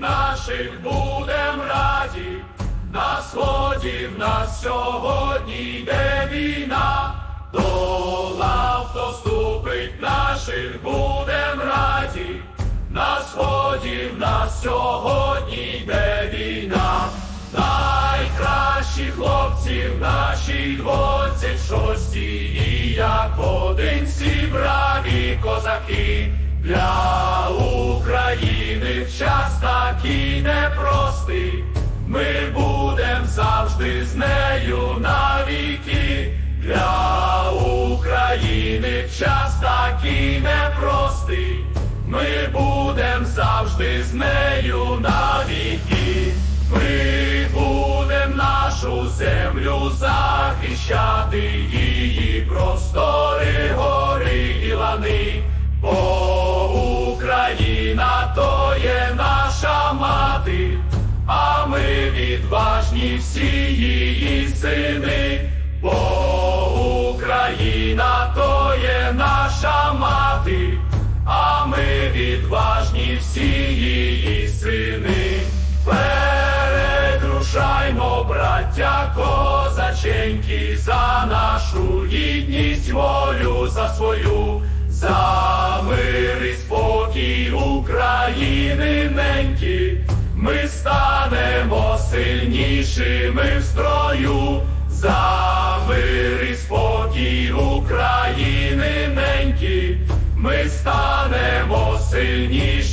наших будем раді, на сході в нас сьогодні йде війна, до лав хто вступить наших будем раді, на сході в нас сьогодні йде війна, найкращі хлопці в нашій двадцять шостій, і як один всі браві козаки. Для такий непростий, ми будем завжди з нею навіки. Для України час такий непростий, ми будем завжди з нею навіки. Ми будем нашу землю захищати, її простори, гори і лани. Бо Україна то є наша мати, а ми відважні всі її сини, бо Україна то є наша мати, а ми відважні всі її сини. Передрушаймо, браття козаченьки, за нашу гідність, волю за свою, за ми станемо сильнішими в строю, за мир і спокій України неньки, ми станемо сильнішими.